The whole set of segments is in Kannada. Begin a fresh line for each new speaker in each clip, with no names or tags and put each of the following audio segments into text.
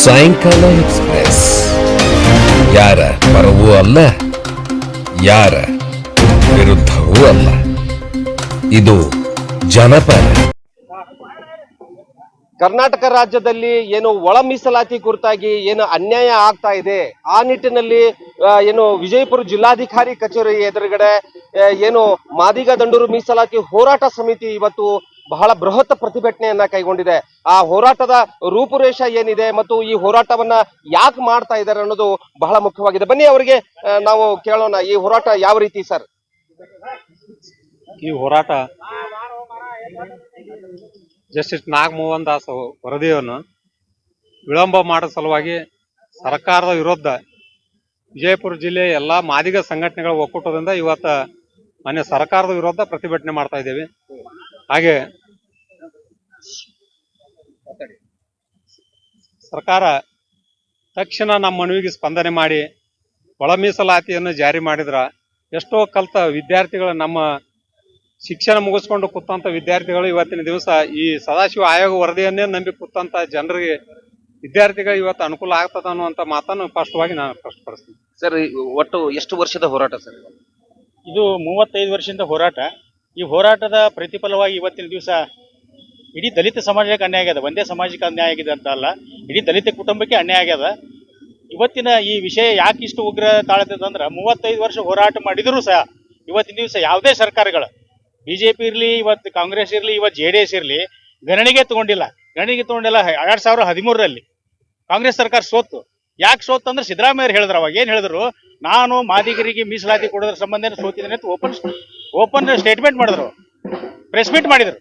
ಸಾಯಂಕಾಲ ಎಕ್ಸ್ಪ್ರೆಸ್. ಯಾರ ಪರವೂ ಅಲ್ಲ, ಯಾರ ವಿರುದ್ಧವೂ ಅಲ್ಲ. ಇದು ಜನಪರ.
ಕರ್ನಾಟಕ ರಾಜ್ಯದಲ್ಲಿ ಏನು ಒಳ ಮೀಸಲಾತಿ ಕುರಿತಾಗಿ ಏನು ಅನ್ಯಾಯ ಆಗ್ತಾ ಇದೆ, ಆ ನಿಟ್ಟಿನಲ್ಲಿ ಏನು ವಿಜಯಪುರ ಜಿಲ್ಲಾಧಿಕಾರಿ ಕಚೇರಿ ಎದುರುಗಡೆ ಏನು ಮಾದಿಗ ದಂಡೂರು ಮೀಸಲಾತಿ ಹೋರಾಟ ಸಮಿತಿ ಇವತ್ತು ಬಹಳ ಬೃಹತ್ ಪ್ರತಿಭಟನೆಯನ್ನ ಕೈಗೊಂಡಿದೆ. ಆ ಹೋರಾಟದ ರೂಪುರೇಷ ಏನಿದೆ ಮತ್ತು ಈ ಹೋರಾಟವನ್ನ ಯಾಕೆ ಮಾಡ್ತಾ ಇದ್ದಾರೆ ಅನ್ನೋದು ಬಹಳ ಮುಖ್ಯವಾಗಿದೆ. ಬನ್ನಿ ಅವರಿಗೆ ನಾವು ಕೇಳೋಣ, ಈ ಹೋರಾಟ ಯಾವ ರೀತಿ ಸರ್?
ಈ ಹೋರಾಟ ಜಸ್ಟಿಸ್ ನಾಗಮೋಹನ್ ದಾಸ್ ವರದಿಯನ್ನು ವಿಳಂಬ ಮಾಡೋ ಸಲುವಾಗಿ ಸರ್ಕಾರದ ವಿರುದ್ಧ ವಿಜಯಪುರ ಜಿಲ್ಲೆಯ ಎಲ್ಲಾ ಮಾದಿಗ ಸಂಘಟನೆಗಳ ಒಕ್ಕೂಟದಿಂದ ಇವತ್ತು ಮಾನ್ಯ ಸರ್ಕಾರದ ವಿರುದ್ಧ ಪ್ರತಿಭಟನೆ ಮಾಡ್ತಾ ಇದ್ದೇವೆ. ಹಾಗೆ ಸರ್ಕಾರ ತಕ್ಷಣ ನಮ್ಮ ಮನವಿಗೆ ಸ್ಪಂದನೆ ಮಾಡಿ ಒಳ ಮೀಸಲಾತಿಯನ್ನು ಜಾರಿ ಮಾಡಿದ್ರ ಎಷ್ಟೋ ಕಲ್ತ ವಿದ್ಯಾರ್ಥಿಗಳು ನಮ್ಮ ಶಿಕ್ಷಣ ಮುಗಿಸ್ಕೊಂಡು ಕೂತಂಥ ವಿದ್ಯಾರ್ಥಿಗಳು ಇವತ್ತಿನ ದಿವಸ ಈ ಸದಾಶಿವ ಆಯೋಗ ವರದಿಯನ್ನೇ ನಂಬಿ ಕೂತಂಥ ಜನರಿಗೆ ವಿದ್ಯಾರ್ಥಿಗಳು ಇವತ್ತು ಅನುಕೂಲ ಆಗ್ತದ ಅನ್ನುವಂಥ ಮಾತನ್ನು ಸ್ಪಷ್ಟವಾಗಿ ನಾನು ಸ್ಪಷ್ಟಪಡಿಸ್ತೀನಿ.
ಸರ್ ಒಟ್ಟು ಎಷ್ಟು ವರ್ಷದ ಹೋರಾಟ ಸರ್
ಇದು ಮೂವತ್ತೈದು ವರ್ಷದಿಂದ ಹೋರಾಟ. ಈ ಹೋರಾಟದ ಪ್ರತಿಫಲವಾಗಿ ಇವತ್ತಿನ ದಿವಸ ಇಡೀ ದಲಿತ ಸಮಾಜಕ್ಕೆ ಅನ್ಯಾಯ ಆಗ್ಯದ. ಒಂದೇ ಸಮಾಜಕ್ಕೆ ಅನ್ಯಾಯ ಆಗಿದೆ ಅಂತ ಅಲ್ಲ. ಇಡೀ ದಲಿತ ಕುಟುಂಬಕ್ಕೆ ಅನ್ಯಾಯ ಆಗ್ಯದ. ಇವತ್ತಿನ ಈ ವಿಷಯ ಯಾಕೆ ಇಷ್ಟು ಉಗ್ರ ತಾಳತದ ಅಂದ್ರೆ ಮೂವತ್ತೈದು ವರ್ಷ ಹೋರಾಟ ಮಾಡಿದರೂ ಸಹ ಇವತ್ತಿನ ದಿವಸ ಯಾವುದೇ ಸರ್ಕಾರಗಳು ಬಿಜೆಪಿ ಇರಲಿ ಇವತ್ತು ಕಾಂಗ್ರೆಸ್ ಇರಲಿ ಇವತ್ತು ಜೆ ಡಿ ಎಸ್ ಇರಲಿ ಗಣನೆಗೆ ತಗೊಂಡಿಲ್ಲ. ಗಣನೆಗೆ ತಗೊಂಡಿಲ್ಲ ಎರಡ್ ಸಾವಿರದ ಹದಿಮೂರರಲ್ಲಿ. ಕಾಂಗ್ರೆಸ್ ಸರ್ಕಾರ ಸೋತು ಯಾಕೆ ಸೋತು ಅಂದ್ರೆ ಸಿದ್ದರಾಮಯ್ಯ ಹೇಳಿದ್ರು ಅವಾಗ. ಏನ್ ಹೇಳಿದ್ರು? ನಾನು ಮಾದಿಗರಿಗೆ ಮೀಸಲಾತಿ ಕೊಡೋದ್ರ ಸಂಬಂಧ ಸೋತಿದ್ದೇನೆ ಅಂತ ಓಪನ್ ಓಪನ್ ಸ್ಟೇಟ್ಮೆಂಟ್ ಮಾಡಿದ್ರು. ಪ್ರೆಸ್ ಮೀಟ್ ಮಾಡಿದ್ರು.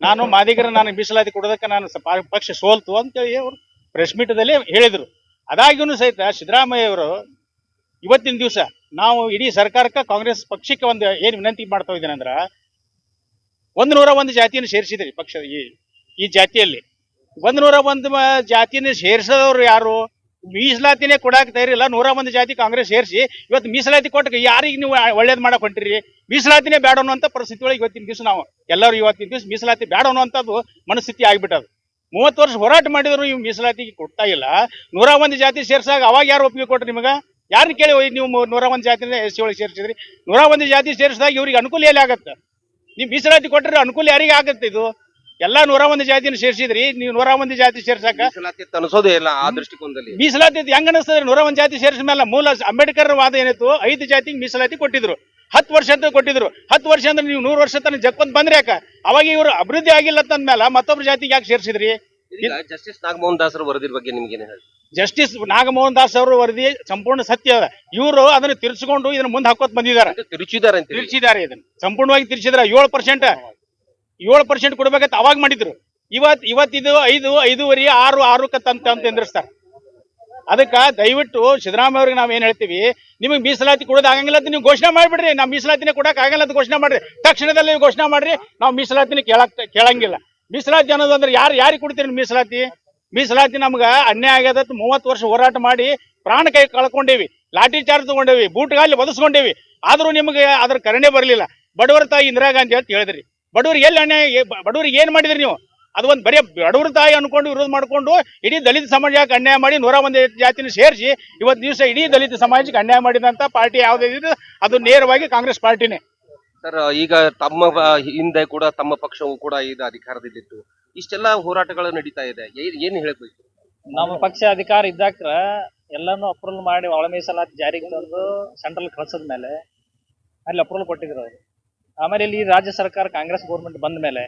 ನಾನು ಮಾದಿಗರ ನಾನು ಮೀಸಲಾತಿ ಕೊಡೋದಕ್ಕೆ ನಾನು ಪಕ್ಷ ಸೋಲ್ತು ಅಂತೇಳಿ ಅವರು ಪ್ರೆಸ್ ಮೀಟದಲ್ಲಿ ಹೇಳಿದ್ರು. ಅದಾಗ್ಯೂ ಸಹಿತ ಸಿದ್ದರಾಮಯ್ಯ ಅವರು ಇವತ್ತಿನ ದಿವಸ ನಾವು ಇಡೀ ಸರ್ಕಾರಕ್ಕೆ ಕಾಂಗ್ರೆಸ್ ಪಕ್ಷಕ್ಕೆ ಒಂದು ಏನು ವಿನಂತಿ ಮಾಡ್ತಾ ಇದ್ದೇನೆ ಅಂದ್ರ ಒಂದು ನೂರ ಒಂದು ಜಾತಿಯನ್ನು ಸೇರಿಸಿದ್ರಿ ಪಕ್ಷ ಈ ಈ ಜಾತಿಯಲ್ಲಿ. ಒಂದು ನೂರ ಒಂದು ಜಾತಿಯನ್ನು ಸೇರಿಸದವ್ರು ಯಾರು? ಮೀಸಲಾತಿನೇ ಕೊಡಾಕ್ ತಯಾರಿಲ್ಲ ನೂರ ಒಂದು ಜಾತಿ ಕಾಂಗ್ರೆಸ್ ಸೇರಿಸಿ ಇವತ್ತು ಮೀಸಲಾತಿ ಕೊಟ್ಟು ಯಾರಿಗೆ ನೀವು ಒಳ್ಳೇದು ಮಾಡಕ್ ಹೊಂಟಿರಿ? ಮೀಸಲಾತಿನೇ ಬೇಡ ಅನ್ನುವಂತ ಪರಿಸ್ಥಿತಿ ಒಳಗೆ ಇವತ್ತಿನ ದಿವಸ ನಾವು. ಎಲ್ಲರೂ ಇವತ್ತಿನ ದಿವಸ ಮೀಸಲಾತಿ ಬೇಡ ಅನ್ನುವಂಥದ್ದು ಮನಸ್ಥಿತಿ ಆಗ್ಬಿಟ್ಟದು ಮೂವತ್ತು ವರ್ಷ ಹೋರಾಟ ಮಾಡಿದ್ರು ನೀವು ಮೀಸಲಾತಿಗೆ ಕೊಡ್ತಾ ಇಲ್ಲ. ನೂರ ಒಂದು ಜಾತಿ ಸೇರ್ಸಾಗ ಅವಾಗ ಯಾರು ಒಪ್ಪಿಗೆ ಕೊಟ್ರಿ ನಿಮಗ? ಯಾರನ್ನ ಕೇಳಿ ನೀವು ನೂರ ಒಂದು ಜಾತಿನ ಎಸ್ ಸಿ ಒಳಗೆ ಸೇರಿಸಿದ್ರಿ? ನೂರ ಒಂದು ಜಾತಿ ಸೇರಿಸಿದಾಗ ಇವ್ರಿಗೆ ಅನುಕೂಲ ಎಲ್ಲಿ ಆಗತ್ತೆ? ನೀವು ಮೀಸಲಾತಿ ಕೊಟ್ಟರೆ ಅನುಕೂಲ ಯಾರಿಗೆ ಆಗತ್ತೆ ಇದು? ಎಲ್ಲಾ ನೂರ ಒಂದು ಜಾತಿನ ಸೇರಿಸಿದ್ರಿ ನೀವು ನೂರ ಒಂದು ಜಾತಿ ಸೇರ್ಸಾಕ
ಮೀಸಲಾತಿ ಅನಿಸೋದೇ ಇಲ್ಲ ಆ ದೃಷ್ಟಿಕೋನದಲ್ಲಿ.
ಮೀಸಲಾತಿ ಹೆಂಗ ಅನಿಸ್ತದ್ರಿ ನೂರ ಒಂದು ಜಾತಿ ಸೇರಿಸ ಮೇಲೆ ಮೂಲ ಅಂಬೇಡ್ಕರ್ ವಾದ ಏನಿತ್ತು? ಐದು ಜಾತಿಗೆ ಮೀಸಲಾತಿ ಕೊಟ್ಟಿದ್ರು. ಹತ್ತು ವರ್ಷ ಅಂತ ಕೊಟ್ಟಿದ್ರು. ಹತ್ತು ವರ್ಷ ಅಂದ್ರೆ ನೀವು ನೂರು ವರ್ಷ ತನಕ ಜಕ್ಕೊಂಡ್ ಬಂದ್ರೆ ಯಾಕ? ಅವಾಗ ಇವರು ಅಭಿವೃದ್ಧಿ ಆಗಿಲ್ಲ ಅಂದ್ಮೇಲೆ ಮತ್ತೊಬ್ಬರ ಜಾತಿಗೆ ಯಾಕೆ ಸೇರಿಸಿದ್ರಿ?
ಜಸ್ಟಿಸ್ ನಾಗಮೋಹನ್ ದಾಸ್ ವರದಿ ಬಗ್ಗೆ ನಿಮ್ಗೆ ಹೇಳಿ
ಜಸ್ಟಿಸ್ ನಾಗಮೋಹನ್ ದಾಸ್ ಅವರು ವರದಿ ಸಂಪೂರ್ಣ ಸತ್ಯ ಅದ. ಇವರು ಅದನ್ನ ತಿರ್ಸ್ಕೊಂಡು ಇದನ್ನ ಮುಂದೆ ಹಾಕೋತ್ ಬಂದಿದ್ದಾರೆ.
ತಿರುಚಿದ್ದಾರೆ ಅಂತ
ತಿರ್ಚಿದ್ದಾರೆ ಇದನ್ನ. ಸಂಪೂರ್ಣವಾಗಿ ತಿರ್ಚಿದ್ರೆ. ಏಳು ಪರ್ಸೆಂಟ್ ಏಳು ಪರ್ಸೆಂಟ್ ಕೊಡ್ಬೇಕಂತ ಅವಾಗ ಮಾಡಿದ್ರು. ಇವತ್ ಇವತ್ತಿದು ಐದು, ಐದೂವರೆ, ಆರು ಆರು ತಂತ ಅಂತ ಎಂದ್ರಿಸ್ತಾರೆ ಅದಕ್ಕ ದಯವಿಟ್ಟು ಸಿದ್ದರಾಮಯ್ಯ ಅವ್ರಿಗೆ ನಾವೇನು ಹೇಳ್ತೀವಿ, ನಿಮಗೆ ಮೀಸಲಾತಿ ಕೊಡೋದು ಆಗಂಗಿಲ್ಲ ಅಂತ ನೀವು ಘೋಷಣೆ ಮಾಡಿಬಿಡ್ರಿ. ನಾವು ಮೀಸಲಾತಿನೇ ಕೊಡಕ್ಕೆ ಆಗಲ್ಲ ಅಂತ ಘೋಷಣೆ ಮಾಡ್ರಿ. ತಕ್ಷಣದಲ್ಲಿ ಘೋಷಣೆ ಮಾಡ್ರಿ, ನಾವು ಮೀಸಲಾತಿನ ಕೇಳಕ್, ಕೇಳಂಗಿಲ್ಲ. ಮೀಸಲಾತಿ ಅನ್ನೋದು ಅಂದ್ರೆ ಯಾರು, ಯಾರಿಗೆ ಕೊಡ್ತೀರಿ ಮೀಸಲಾತಿ? ಮೀಸಲಾತಿ ನಮ್ಗ ಅನ್ಯಾಯ ಆಗ್ಯದ ಅಂತ ಮೂವತ್ತು ವರ್ಷ ಹೋರಾಟ ಮಾಡಿ ಪ್ರಾಣ ಕೈ ಕಳ್ಕೊಂಡೇವಿ. ಲಾಠಿ ಚಾರ್ಜ್ ತಗೊಂಡೇವಿ ಬೂಟ್ಗಾಲಿ ಒದಸ್ಕೊಂಡೇವಿ. ಆದರೂ ನಿಮಗೆ ಅದ್ರ ಕರಣೆ ಬರಲಿಲ್ಲ. ಬಡವರ ತಾಯಿ ಇಂದಿರಾ ಗಾಂಧಿ ಅಂತ ಹೇಳಿದ್ರಿ. ಬಡವರಿಗೆ ಎಲ್ಲಿ ಅನ್ಯಾಯ? ಬಡವ್ರಿಗೆ ಏನ್ ಮಾಡಿದ್ರಿ ನೀವು? ಅದು ಒಂದು ಬರೀ ಬಡವ್ರ ತಾಯಿ ಅನ್ಕೊಂಡು ವಿರೋಧ ಮಾಡ್ಕೊಂಡು ಇಡೀ ದಲಿತ ಸಮಾಜಕ್ಕೆ ಅನ್ಯಾಯ ಮಾಡಿ ನೂರ ಒಂದು ಜಾತಿನ ಸೇರಿಸಿ ಇವತ್ತು ದಿವಸ ಇಡೀ ದಲಿತ ಸಮಾಜಕ್ಕೆ ಅನ್ಯಾಯ ಮಾಡಿದಂತ ಪಾರ್ಟಿ ಯಾವ್ದಿದೆ ಅದು ನೇರವಾಗಿ ಕಾಂಗ್ರೆಸ್ ಪಾರ್ಟಿನೇ.
ಸರ್ ಈಗ ತಮ್ಮ ಹಿಂದೆ ಕೂಡ ತಮ್ಮ ಪಕ್ಷವು ಕೂಡ ಇದು ಅಧಿಕಾರದಲ್ಲಿತ್ತು. ಇಷ್ಟೆಲ್ಲ ಹೋರಾಟಗಳು ನಡೀತಾ ಇದೆ. ಏನು ಹೇಳಬೇಕು? ಹೇಳ್ಬೇಕು
ನಮ್ಮ ಪಕ್ಷ ಅಧಿಕಾರ ಇದ್ದಾಕ್ರ ಎಲ್ಲಾನು ಅಪ್ರೂವಲ್ ಮಾಡಿ ಒಳ ಮೀಸಲಾತಿ ಜಾರಿಗೆ ತಂದು ಸೆಂಟ್ರಲ್ ಕಳ್ಸದ ಮೇಲೆ ಅಲ್ಲಿ ಅಪ್ರೂವಲ್ ಕೊಟ್ಟಿದ್ರು ಅವರು. ಆಮೇಲೆ ಇಲ್ಲಿ ರಾಜ್ಯ ಸರ್ಕಾರ, ಕಾಂಗ್ರೆಸ್ ಗೌರ್ಮೆಂಟ್ ಬಂದ ಮೇಲೆ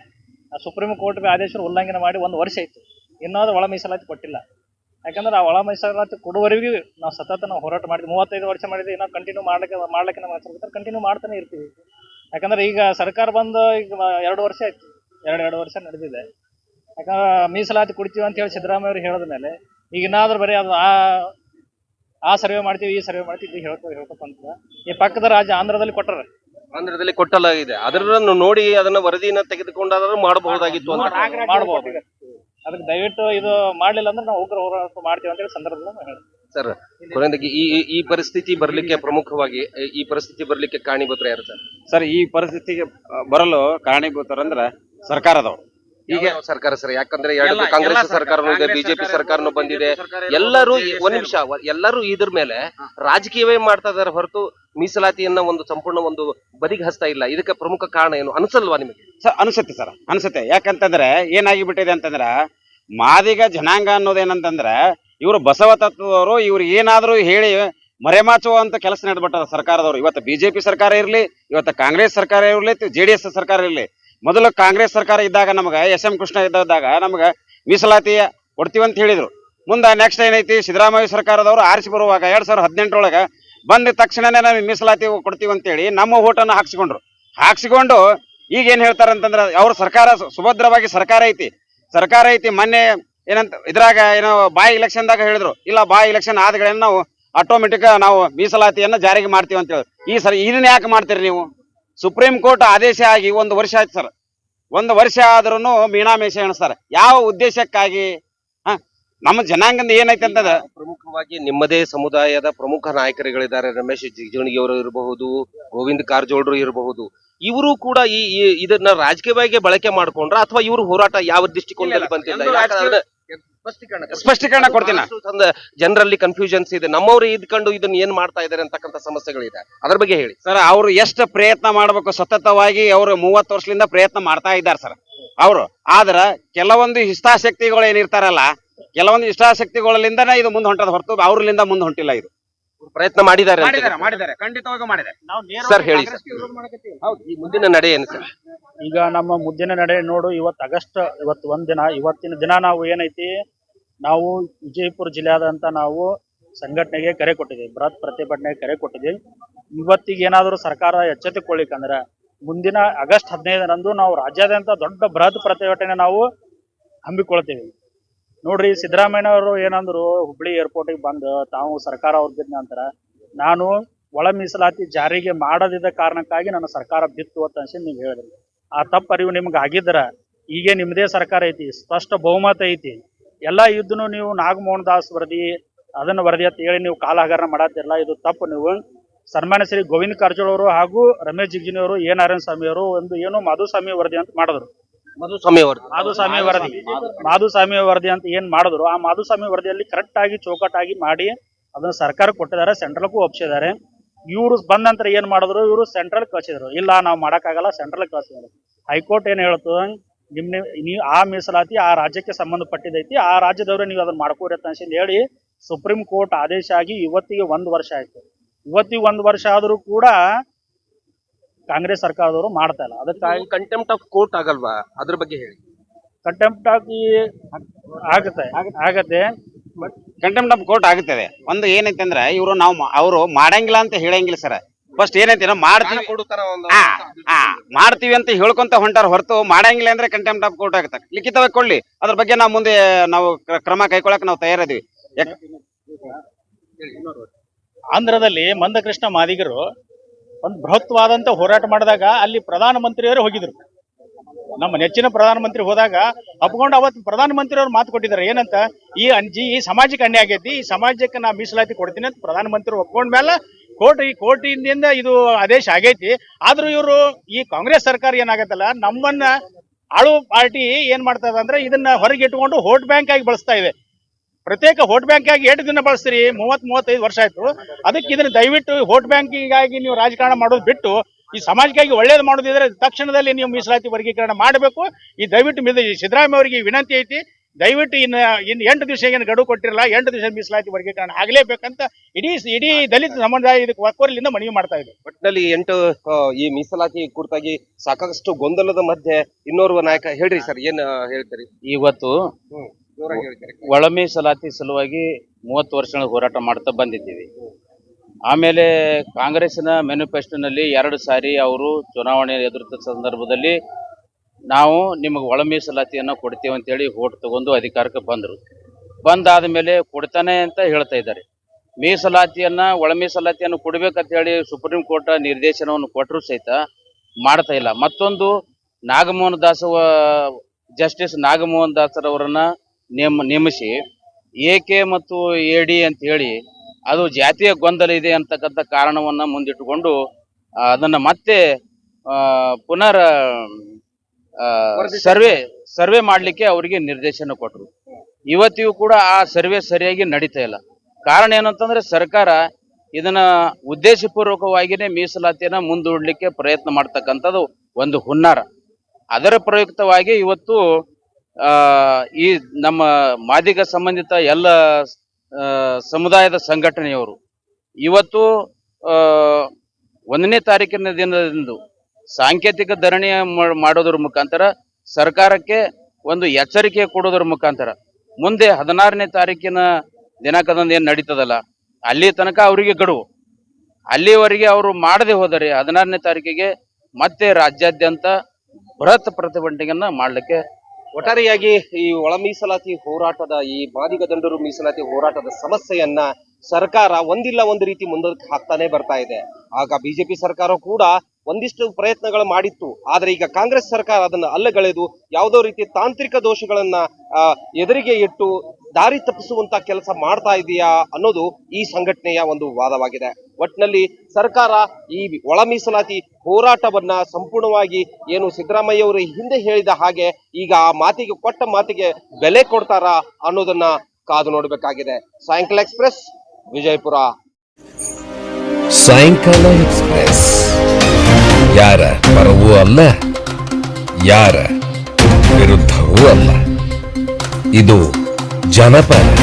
ಸುಪ್ರೀಂ ಕೋರ್ಟ್ ಆದೇಶ ಉಲ್ಲಂಘನೆ ಮಾಡಿ ಒಂದು ವರ್ಷ ಆಯ್ತು. ಇನ್ನಾದ್ರೂ ಒಳ ಮೀಸಲಾತಿ ಕೊಟ್ಟಿಲ್ಲ. ಯಾಕಂದ್ರೆ ಆ ಒಳ ಮೀಸಲಾತಿ ಕೊಡುವವರೆಗೂ ನಾವು ಸತತ ನಾವು ಹೋರಾಟ ಮಾಡಿದ್ವಿ. ಮೂವತ್ತೈದು ವರ್ಷ ಮಾಡಿದ್ವಿ ಇನ್ನೂ ಕಂಟಿನ್ಯೂ ಮಾಡ್ಲಿಕ್ಕೆ ಮಾಡ್ಲಿಕ್ಕೆ ನಮ್ಮ ಕಂಟಿನ್ಯೂ ಮಾಡ್ತಾನೆ ಇರ್ತೀವಿ. ಯಾಕಂದ್ರೆ ಈಗ ಸರ್ಕಾರ ಬಂದು ಈಗ ಎರಡು ವರ್ಷ ಆಯ್ತು. ಎರಡು ಎರಡು ವರ್ಷ ನಡೆದಿದೆ. ಯಾಕಂದ್ರೆ ಮೀಸಲಾತಿ ಕೊಡ್ತೀವಿ ಅಂತ ಹೇಳಿ ಸಿದ್ದರಾಮಯ್ಯ ಅವರು ಹೇಳಿದ ಮೇಲೆ, ಈಗ ಇನ್ನಾದ್ರೂ ಬರೀ ಅದು ಆ ಆ ಸರ್ವೆ ಮಾಡ್ತೀವಿ, ಈ ಸರ್ವೆ ಮಾಡ್ತೀವಿ ಹೇಳ್ಕೊ ಹೇಳ್ಕೊತ ಈ ಪಕ್ಕದ ರಾಜ್ಯ ಆಂಧ್ರದಲ್ಲಿ ಕೊಟ್ಟರೆ.
ಆಂಧ್ರದಲ್ಲಿ ಕೊಟ್ಟಲಾಗಿದೆ. ಅದರನ್ನು ನೋಡಿ ಅದನ್ನ ವರದಿಯನ್ನ ತೆಗೆದುಕೊಂಡಾದ್ರೂ ಮಾಡಬಹುದಾಗಿತ್ತು ಅಂತ
ಮಾಡಬಹುದು. ಅದಕ್ಕೆ ದಯವಿಟ್ಟು ಇದು ಮಾಡಲಿಲ್ಲ ಅಂದ್ರೆ ನಾವು ಉಗ್ರ ಹೋರಾಟ ಮಾಡ್ತೀವಿ ಅಂತ ಹೇಳಿ ಸಂದರ್ಭದಲ್ಲಿ ಹೇಳ್ತೀವಿ.
ಸರ್ ಕೊನೆಯದಾಗಿ ಈ ಈ- ಈ ಪರಿಸ್ಥಿತಿ ಬರ್ಲಿಕ್ಕೆ ಪ್ರಮುಖವಾಗಿ ಈ ಪರಿಸ್ಥಿತಿ ಬರ್ಲಿಕ್ಕೆ ಕಾರಣೀಭೂತರು ಯಾರು ಸರ್?
ಸರ್ ಈ ಪರಿಸ್ಥಿತಿಗೆ ಬರಲು ಬರಲು ಕಾರಣೀಭೂತರಂದ್ರ ಸರ್ಕಾರದವರು.
ಈಗ ಸರ್ಕಾರ ಸರ್ ಯಾಕಂದ್ರೆ ಎರಡು
ಎಲ್ಲ-
ಕಾಂಗ್ರೆಸ್
ಎಲ್ಲ ಸರ್ಕಾರ,
ಸರ್ಕಾರನೂ ಇದೆ ಬಿಜೆಪಿ
ಸರ್ಕಾರ
ಸರ್ಕಾರನೂ ಬಂದಿದೆ.
ಸರ್ಕಾರ ಇರ್ಬೋದು,
ಎಲ್ಲರೂ ಒಂದ್ ನಿಮಿಷ ಎಲ್ಲರೂ ಇದ್ರ ಮೇಲೆ ರಾಜಕೀಯವೇ ಮಾಡ್ತಾ ಇದಾರೆ ಹೊರತು ಮೀಸಲಾತಿಯನ್ನ ಒಂದು ಸಂಪೂರ್ಣ ಒಂದು ಬದಿಗೆ ಹಸ್ತಾ ಇಲ್ಲ. ಇದಕ್ಕೆ ಪ್ರಮುಖ ಕಾರಣ ಏನು? ಅನಿಸಲ್ವಾ ನಿಮಗೆ?
ಸರ್, ಅನ್ಸುತ್ತೆ ಸರ್, ಅನಿಸುತ್ತೆ. ಯಾಕಂತಂದ್ರೆ ಏನಾಗಿಬಿಟ್ಟಿದೆ ಅಂತಂದ್ರ ಮಾದಿಗ ಜನಾಂಗ ಅನ್ನೋದೇನಂತಂದ್ರೆ ಇವರು ಬಸವ ತತ್ವದವರು ಇವ್ರು ಏನಾದರೂ ಹೇಳಿ ಮರೆಮಾಚುವಂತ ಕೆಲಸ ನಡೆದ್ಬಿಟ್ಟದ ಸರ್ಕಾರದವರು. ಇವತ್ತು ಬಿಜೆಪಿ ಸರ್ಕಾರ ಇರಲಿ, ಇವತ್ತು ಕಾಂಗ್ರೆಸ್ ಸರ್ಕಾರ ಇರಲಿ ಜೆ ಡಿ ಸರ್ಕಾರ ಇರಲಿ. ಮೊದಲು ಕಾಂಗ್ರೆಸ್ ಸರ್ಕಾರ ಇದ್ದಾಗ ನಮಗೆ ಎಸ್ ಎಂ ಕೃಷ್ಣ ಇದ್ದಾಗ ನಮಗೆ ಮೀಸಲಾತಿ ಕೊಡ್ತೀವಿ ಅಂತ ಹೇಳಿದ್ರು. ಮುಂದೆ ನೆಕ್ಸ್ಟ್ ಏನೈತಿ? ಸಿದ್ದರಾಮಯ್ಯ ಸರ್ಕಾರದವರು ಆರಿಸಿ ಬರುವಾಗ ಎರಡ್ ಸಾವಿರದ ಹದಿನೆಂಟರೊಳಗ ಬಂದ ತಕ್ಷಣನೇ ನಾವು ಮೀಸಲಾತಿ ಕೊಡ್ತೀವಿ ಅಂತೇಳಿ ನಮ್ಮ ಓಟನ್ನು ಹಾಕ್ಸಿಕೊಂಡ್ರು. ಹಾಕ್ಸಿಕೊಂಡು ಈಗ ಏನ್ ಹೇಳ್ತಾರ ಅಂತಂದ್ರೆ ಅವ್ರ ಸರ್ಕಾರ ಸುಭದ್ರವಾಗಿ ಸರ್ಕಾರ ಐತಿ. ಸರ್ಕಾರ ಐತಿ ಮೊನ್ನೆ ಏನಂತ ಇದ್ರಾಗ ಏನೋ ಬಾಯ್ ಇಲೆಕ್ಷನ್ದಾಗ ಹೇಳಿದ್ರು. ಇಲ್ಲ, ಬಾಯ್ ಇಲೆಕ್ಷನ್ ಆದ್ಗಳನ್ನ ನಾವು ಆಟೋಮೆಟಿಕ್ ನಾವು ಮೀಸಲಾತಿಯನ್ನ ಜಾರಿಗೆ ಮಾಡ್ತೀವಿ ಅಂತ ಹೇಳಿದ್ರು ಈ ಸರ್ ಇದನ್ನ ಯಾಕೆ ಮಾಡ್ತೀರಿ ನೀವು? ಸುಪ್ರೀಂ ಕೋರ್ಟ್ ಆದೇಶ ಆಗಿ ಒಂದು ವರ್ಷ ಆಯ್ತು ಸರ್. ಒಂದು ವರ್ಷ ಆದ್ರೂ ಮೀನಾಮೇಷ ಎಣಿಸ್ತಾರೆ. ಯಾವ ಉದ್ದೇಶಕ್ಕಾಗಿ? ನಮ್ಮ ಜನಾಂಗದ ಏನೈತೆ ಅಂತದ?
ಪ್ರಮುಖವಾಗಿ ನಿಮ್ಮದೇ ಸಮುದಾಯದ ಪ್ರಮುಖ ನಾಯಕರುಗಳಿದ್ದಾರೆ. ರಮೇಶ್ ಜಿಗಜಿಣಗಿ ಅವರು ಇರಬಹುದು ಗೋವಿಂದ ಕಾರಜೋಳರು ಇರಬಹುದು. ಇವರು ಕೂಡ ಈ ಇದನ್ನ ರಾಜಕೀಯವಾಗಿ ಬಳಕೆ ಮಾಡ್ಕೊಂಡ್ರ ಅಥವಾ ಇವರು ಹೋರಾಟ ಯಾವ ದೃಷ್ಟಿಕೋನದಲ್ಲಿ ಬಂತಿಲ್ಲ
ಸ್ಪಷ್ಟೀಕರಣ ಕೊಡ್ತೀನಿ
ಜನರಲ್ಲಿ ಕನ್ಫ್ಯೂಷನ್ಸ್ ಇದೆ. ನಮ್ಮವ್ರು ಇದ್ಕೊಂಡು ಇದನ್ನ ಏನ್ ಮಾಡ್ತಾ ಇದಾರೆ ಅಂತಕ್ಕಂಥ ಸಮಸ್ಯೆಗಳಿದೆ. ಅದ್ರ ಬಗ್ಗೆ ಹೇಳಿ.
ಸರ್ ಅವರು ಎಷ್ಟು ಪ್ರಯತ್ನ ಮಾಡಬೇಕು ಸತತವಾಗಿ ಅವರು ಮೂವತ್ತು ವರ್ಷದಿಂದ ಪ್ರಯತ್ನ ಮಾಡ್ತಾ ಇದ್ದಾರೆ ಸರ್. ಅವರು. ಆದ್ರ ಕೆಲವೊಂದು ಹಿತಾಸಕ್ತಿಗಳು ಏನಿರ್ತಾರಲ್ಲ ಕೆಲವೊಂದು ಹಿತಾಸಕ್ತಿಗಳಿಂದನೇ ಇದು ಮುಂದೆ ಹೊಂಟದ ಹೊರತು ಅವ್ರಲಿಂದ ಮುಂದೆ ಹೊಂಟಿಲ್ಲ ಇದು.
ಪ್ರಯತ್ನ ಮಾಡಿದ್ದಾರೆ ಅಂತ
ಮಾಡಿದ್ದಾರೆ ಮಾಡಿದ್ದಾರೆ. ಖಂಡಿತವಾಗಿ ಮಾಡಿದ್ದಾರೆ.
ನಾವು
ಸರ್ ಹೇಳಿ ಸರ್ ಹೌದು ಈ ಮುಂದಿನ ನಡೆ ಏನು ಸರ್
ಈಗ ನಮ್ಮ ಮುಂದಿನ ನಡೆ ನೋಡು ಇವತ್ತು ಆಗಸ್ಟ್ ಇವತ್ತು ಒಂದಿನ ಇವತ್ತಿನ ದಿನ ನಾವು ಏನೈತಿ ನಾವು ವಿಜಯಪುರ ಜಿಲ್ಲೆಯಾದಂತ ನಾವು ಸಂಘಟನೆಗೆ ಕರೆ ಕೊಟ್ಟಿದ್ದೀವಿ ಬೃಹತ್ ಪ್ರತಿಭಟನೆಗೆ ಕರೆ ಕೊಟ್ಟಿದ್ದೀವಿ. ಇವತ್ತಿಗೆ ಏನಾದರೂ ಸರ್ಕಾರ ಎಚ್ಚೆತ್ತುಕೊಳ್ಳಿಕ್ಕಂದ್ರೆ ಮುಂದಿನ ಆಗಸ್ಟ್ ಹದಿನೈದರಂದು ನಾವು ರಾಜ್ಯಾದ್ಯಂತ ದೊಡ್ಡ ಬೃಹತ್ ಪ್ರತಿಭಟನೆ ನಾವು ಹಮ್ಮಿಕೊಳ್ತೀವಿ. ನೋಡ್ರಿ ಸಿದ್ದರಾಮಯ್ಯನವರು ಏನಂದ್ರು ಹುಬ್ಳಿ ಏರ್ಪೋರ್ಟಿಗೆ ಬಂದು ತಾವು ಸರ್ಕಾರ ಅವ್ರದ್ದ ನಂತರ ನಾನು ಒಳ ಮೀಸಲಾತಿ ಜಾರಿಗೆ ಮಾಡದಿದ್ದ ಕಾರಣಕ್ಕಾಗಿ ನನ್ನ ಸರ್ಕಾರ ಬಿತ್ತು ಅಂತ ಅನ್ಸಿ ನೀವು ಹೇಳಿದ್ರಿ. ಆ ತಪ್ಪು ಅರಿವು ನಿಮ್ಗೆ ಆಗಿದ್ರ ಈಗೇ ನಿಮ್ಮದೇ ಸರ್ಕಾರ ಐತಿ, ಸ್ಪಷ್ಟ ಬಹುಮತ ಐತಿ. ಎಲ್ಲ ಇದ್ದನು ನೀವು ನಾಗಮೋಹನ್ ದಾಸ್ ವರದಿ, ಅದನ್ನ ವರದಿ ಅಂತ ಹೇಳಿ ನೀವು ಕಾಲ ಹಗರಣ ಮಾಡತ್ತಿರಲ್ಲ ಇದು ತಪ್ಪು ನೀವು. ಸನ್ಮಾನ್ಯ ಶ್ರೀ ಗೋವಿಂದ ಕಾರಜೋಳ ಅವರು ಹಾಗೂ ರಮೇಶ್ ಜಿಗ್ಜಿನಿ ಅವರು ಎ ನಾರಾಯಣ ಸ್ವಾಮಿ ಅವರು ಒಂದು ಏನು ಮಾಧುಸ್ವಾಮಿ ವರದಿ ಅಂತ ಮಾಡಿದ್ರು.
ಮಧುಸ್ವಾಮಿ ವರದಿ
ಮಾಧುಸ್ವಾಮಿ ವರದಿ. ಮಾಧುಸ್ವಾಮಿ ವರದಿ ಅಂತ ಏನ್ ಮಾಡಿದ್ರು, ಆ ಮಾಧುಸ್ವಾಮಿ ವರದಿಯಲ್ಲಿ ಕರೆಕ್ಟ್ ಆಗಿ, ಚೌಕಟ್ಟಾಗಿ ಮಾಡಿ ಅದನ್ನ ಸರ್ಕಾರ ಕೊಟ್ಟಿದ್ದಾರೆ ಸೆಂಟ್ರಲ್ಗೂ ಒಪ್ಸಿದ್ದಾರೆ. ಇವರು ಬಂದ ನಂತರ ಏನ್ ಮಾಡಿದ್ರು, ಇವರು ಸೆಂಟ್ರಲ್ ಕಳಿಸಿದ್ರು. ಇಲ್ಲ, ನಾವು ಮಾಡಕ್ಕಾಗಲ್ಲ ಸೆಂಟ್ರಲ್ ಕಳಿಸಿದ್ರು ಹೈಕೋರ್ಟ್ ಏನ್ ಹೇಳ್ತು? ನಿಮ್ ನೀವು ಆ ಮೀಸಲಾತಿ ಆ ರಾಜ್ಯಕ್ಕೆ ಸಂಬಂಧಪಟ್ಟಿದೈತಿ, ಆ ರಾಜ್ಯದವ್ರೆ ನೀವು ಅದನ್ನ ಮಾಡ್ಕೋರಿ ಅಂತ ಹೇಳಿ ಸುಪ್ರೀಂ ಕೋರ್ಟ್ ಆದೇಶ ಆಗಿ ಇವತ್ತಿಗೆ ಒಂದ್ ವರ್ಷ ಆಯ್ತು. ಇವತ್ತಿಗೆ ಒಂದ್ ವರ್ಷ ಆದ್ರೂ ಕೂಡ ಕಾಂಗ್ರೆಸ್ ಸರ್ಕಾರದವರು ಮಾಡ್ತಾ ಇಲ್ಲ. ಅದಕ್ಕಾಗಿ
ಕಂಟೆಂಪ್ಟ್ ಆಫ್ ಕೋರ್ಟ್ ಆಗಲ್ವಾ? ಅದ್ರ ಬಗ್ಗೆ ಹೇಳಿ.
ಕಂಟೆಂಪ್ಟ್ ಆಗಿ ಆಗುತ್ತೆ ಆಗತ್ತೆ.
ಕಂಟೆಂಪ್ಟ್ ಆಫ್ ಕೋರ್ಟ್ ಆಗುತ್ತದೆ ಒಂದು ಏನೈತೆ ಅಂದ್ರೆ ಇವರು ನಾವು ಅವರು ಮಾಡಂಗಿಲ್ಲ ಅಂತ ಹೇಳಂಗಿಲ್ಲ ಸರ್. ಫಸ್ಟ್ ಏನೈತೆ ನಾವು ಮಾಡ್ತೀವಿ. ಆ, ಆ, ಮಾಡ್ತೀವಿ ಅಂತ ಹೇಳ್ಕೊಂತ ಹೊಂಟಾರ ಹೊರತು ಮಾಡಂಗಿಲ್ಲ ಅಂದ್ರೆ ಕಂಟೆಂಪ್ಟ್ ಆಫ್ ಕೋರ್ಟ್ ಆಗುತ್ತೆ. ಲಿಖಿತವಾಗಿ ಕೊಡ್ಲಿ. ಅದ್ರ ಬಗ್ಗೆ ನಾವು ಮುಂದೆ ನಾವು ಕ್ರ- ಕ್ರಮ ಕೈಗೊಳ್ಳಕ್ ನಾವು ತಯಾರಿದೀವಿ ಯಾಕ್-
ಆಂಧ್ರದಲ್ಲಿ ಮಂದಕೃಷ್ಣ ಮಾದಿಗರು ಒಂದು ಬೃಹತ್ವಾದಂತ ಹೋರಾಟ ಮಾಡಿದಾಗ ಅಲ್ಲಿ ಪ್ರಧಾನಮಂತ್ರಿಯವರು ಹೋಗಿದ್ರು. ನಮ್ಮ ನೆಚ್ಚಿನ ಪ್ರಧಾನಮಂತ್ರಿ ಹೋದಾಗ ಅಪ್ಕೊಂಡು ಅವತ್ತು ಪ್ರಧಾನಮಂತ್ರಿ ಮಾತು ಕೊಟ್ಟಿದ್ದಾರೆ. ಏನಂತ? ಈ ಅಂಜಿ ಈ ಸಮಾಜಕ್ಕೆ ಅನ್ಯಾಯ ಆಗೈತಿ, ಈ ಸಮಾಜಕ್ಕೆ ನಾ ಮೀಸಲಾತಿ ಕೊಡ್ತೀನಿ ಅಂತ ಪ್ರಧಾನಮಂತ್ರಿ ಒಪ್ಕೊಂಡ ಮೇಲೆ ಕೋರ್ಟ್ ಈ ಕೋರ್ಟಿನಿಂದ ಇದು ಆದೇಶ ಆಗೈತಿ. ಆದ್ರೂ ಇವರು ಈ ಕಾಂಗ್ರೆಸ್ ಸರ್ಕಾರ ಏನಾಗತ್ತಲ್ಲ, ನಮ್ಮನ್ನ ಆಳು ಪಾರ್ಟಿ ಏನ್ ಮಾಡ್ತಾ ಇದೆ ಅಂದ್ರೆ ಇದನ್ನ ಹೊರಗೆ ಇಟ್ಕೊಂಡು ವೋಟ್ ಬ್ಯಾಂಕ್ ಆಗಿ ಬಳಸ್ತಾ ಇದೆ ಪ್ರತ್ಯೇಕ ವೋಟ್ ಬ್ಯಾಂಕ್ ಆಗಿ ಎಷ್ಟು ದಿನ ಬಳಸ್ತೀರಿ ಮೂವತ್ ಮೂವತ್ತೈದು ವರ್ಷ ಆಯ್ತು. ಅದಕ್ಕೆ ಇದನ್ನ ದಯವಿಟ್ಟು ವೋಟ್ ಬ್ಯಾಂಕಿಗಾಗಿ ನೀವು ರಾಜಕಾರಣ ಮಾಡೋದು ಬಿಟ್ಟು ಈ ಸಮಾಜಕ್ಕಾಗಿ ಒಳ್ಳೇದು ಮಾಡೋದಿದ್ರೆ ತಕ್ಷಣದಲ್ಲಿ ನೀವು ಮೀಸಲಾತಿ ವರ್ಗೀಕರಣ ಮಾಡಬೇಕು. ಈ ದಯವಿಟ್ಟು ಸಿದ್ದರಾಮಯ್ಯ ಅವರಿಗೆ ವಿನಂತಿ ಐತಿ ದಯವಿಟ್ಟು ಇನ್ನು ಇನ್ನು ಎಂಟು ದಿವಸ ಏನು ಗಡುವು ಕೊಟ್ಟಿರಲ್ಲ ಎಂಟು ದಿವಸ ಮೀಸಲಾತಿ ವರ್ಗೀಕರಣ ಆಗಲೇಬೇಕಂತ ಇಡೀ ಇಡೀ ದಲಿತ ಸಮುದಾಯ ಇದಕ್ಕೆ ಒಕ್ಕೊರಲಿಂದ ಮನವಿ ಮಾಡ್ತಾ ಇದೆ
ಒಟ್ಟಿನಲ್ಲಿ ಎಂಟು ಈ ಮೀಸಲಾತಿ ಕುರಿತಾಗಿ ಸಾಕಷ್ಟು ಗೊಂದಲದ ಮಧ್ಯೆ ಇನ್ನೋರ್ವ ನಾಯಕ ಹೇಳ್ರಿ ಸರ್ ಏನ್ ಹೇಳ್ತೀರಿ?
ಇವತ್ತು ಒಳ ಮೀಸಲಾತಿ ಸಲುವಾಗಿ ಮೂವತ್ತು ವರ್ಷಗಳ ಹೋರಾಟ ಮಾಡ್ತಾ ಬಂದಿದ್ದೀವಿ. ಆಮೇಲೆ ಕಾಂಗ್ರೆಸ್ನ ಮ್ಯಾನಿಫೆಸ್ಟೋನಲ್ಲಿ ಎರಡು ಸಾರಿ ಅವರು ಚುನಾವಣೆ ಎದುರಿದ ಸಂದರ್ಭದಲ್ಲಿ ನಾವು ನಿಮಗೆ ಒಳ ಮೀಸಲಾತಿಯನ್ನು ಕೊಡ್ತೀವಿ ಅಂತೇಳಿ ಓಟ್ ತಗೊಂಡು ಅಧಿಕಾರಕ್ಕೆ ಬಂದರು. ಬಂದಾದ ಮೇಲೆ ಕೊಡ್ತಾನೆ ಅಂತ ಹೇಳ್ತಾ ಇದ್ದಾರೆ. ಮೀಸಲಾತಿಯನ್ನು ಒಳ ಮೀಸಲಾತಿಯನ್ನು ಕೊಡಬೇಕಂತ ಹೇಳಿ ಸುಪ್ರೀಂ ಕೋರ್ಟ್ ನಿರ್ದೇಶನವನ್ನು ಕೊಟ್ಟರು ಸಹಿತ ಮಾಡ್ತಾ ಇಲ್ಲ. ಮತ್ತೊಂದು ನಾಗಮೋಹನ್ ದಾಸ್ ಜಸ್ಟಿಸ್ ನಾಗಮೋಹನ್ ದಾಸರವರನ್ನ ನೇಮ, ನೇಮಿಸಿ ಎ ಕೆ ಮತ್ತು ಎ ಡಿ ಅಂತ ಹೇಳಿ ಅದು ಜಾತಿಯ ಗೊಂದಲ ಇದೆ ಅಂತಕ್ಕಂಥ ಕಾರಣವನ್ನ ಮುಂದಿಟ್ಟುಕೊಂಡು ಅದನ್ನು ಮತ್ತೆ ಪುನರ್ ಸರ್ವೆ ಸರ್ವೆ ಮಾಡಲಿಕ್ಕೆ ಅವರಿಗೆ ನಿರ್ದೇಶನ ಕೊಟ್ಟರು ಇವತ್ತಿಗೂ ಕೂಡ ಆ ಸರ್ವೆ ಸರಿಯಾಗಿ ನಡೀತಾ ಇಲ್ಲ. ಕಾರಣ ಏನಂತಂದ್ರೆ ಸರ್ಕಾರ ಇದನ್ನ ಉದ್ದೇಶಪೂರ್ವಕವಾಗಿಯೇ ಮೀಸಲಾತಿಯನ್ನ ಮುಂದೂಡಲಿಕ್ಕೆ ಪ್ರಯತ್ನ ಮಾಡ್ತಕ್ಕಂಥದ್ದು ಒಂದು ಹುನ್ನಾರ. ಅದರ ಪ್ರಯುಕ್ತವಾಗಿ ಇವತ್ತು ಈ ನಮ್ಮ ಮಾದಿಗ ಸಂಬಂಧಿತ ಎಲ್ಲ ಸಮುದಾಯದ ಸಂಘಟನೆಯವರು ಇವತ್ತು ಒಂದನೇ ತಾರೀಕಿನ ದಿನದಂದು ಸಾಂಕೇತಿಕ ಧರಣಿ ಮಾಡೋದ್ರ ಮುಖಾಂತರ ಸರ್ಕಾರಕ್ಕೆ ಒಂದು ಎಚ್ಚರಿಕೆ ಕೊಡೋದ್ರ ಮುಖಾಂತರ ಮುಂದೆ ಹದಿನಾರನೇ ತಾರೀಕಿನ ದಿನಾಂಕದಂದು ಏನು ನಡೀತದಲ್ಲ, ಅಲ್ಲಿ ತನಕ ಅವರಿಗೆ ಗಡುವು. ಅಲ್ಲಿವರೆಗೆ ಅವರು ಮಾಡದೆ ಹೋದರೆ ಹದಿನಾರನೇ ತಾರೀಕಿಗೆ ಮತ್ತೆ ರಾಜ್ಯಾದ್ಯಂತ ಬೃಹತ್ ಪ್ರತಿಭಟನೆಯನ್ನ ಮಾಡಲಿಕ್ಕೆ
ಒಟ್ಟಾರೆಯಾಗಿ ಈ ಒಳ ಮೀಸಲಾತಿ ಹೋರಾಟದ, ಈ ಮಾದಿಗ ದಂಡರು ಮೀಸಲಾತಿ ಹೋರಾಟದ ಸಮಸ್ಯೆಯನ್ನ ಸರ್ಕಾರ ಒಂದಿಲ್ಲ ಒಂದು ರೀತಿ ಮುಂದಕ್ಕೆ ಹಾಕ್ತಾನೆ ಬರ್ತಾ ಇದೆ. ಆಗ ಬಿಜೆಪಿ ಸರ್ಕಾರ ಕೂಡ ಒಂದಿಷ್ಟು ಪ್ರಯತ್ನಗಳು ಮಾಡಿತ್ತು. ಆದ್ರೆ ಈಗ ಕಾಂಗ್ರೆಸ್ ಸರ್ಕಾರ ಅದನ್ನು ಅಲ್ಲಗಳೆದು ಯಾವುದೋ ರೀತಿ ತಾಂತ್ರಿಕ ದೋಷಗಳನ್ನ ಎದುರಿಗೆ ಇಟ್ಟು ದಾರಿ ತಪ್ಪಿಸುವಂತ ಕೆಲಸ ಮಾಡ್ತಾ ಇದೆಯಾ ಅನ್ನೋದು ಈ ಸಂಘಟನೆಯ ಒಂದು ವಾದವಾಗಿದೆ. ಒಟ್ಟಿನಲ್ಲಿ ಸರ್ಕಾರ ಈ ಒಳ ಮೀಸಲಾತಿ ಹೋರಾಟವನ್ನ ಸಂಪೂರ್ಣವಾಗಿ ಏನು ಸಿದ್ದರಾಮಯ್ಯ ಅವರು ಹಿಂದೆ ಹೇಳಿದ ಹಾಗೆ ಈಗ ಆ ಮಾತಿಗೆ ಕೊಟ್ಟ ಮಾತಿಗೆ ಬೆಲೆ ಕೊಡ್ತಾರಾ ಅನ್ನೋದನ್ನ ಕಾದು ನೋಡಬೇಕಾಗಿದೆ. ಸಾಯಂಕಾಲ ಎಕ್ಸ್ಪ್ರೆಸ್, ವಿಜಯಪುರ.
ಸಾಯಂಕಾಲ ಎಕ್ಸ್ಪ್ರೆಸ್. ಯಾರ ಪರವೂ ಅಲ್ಲ, ಯಾರ ವಿರುದ್ಧವೂ ಅಲ್ಲ. ಇದು ಜನಪರ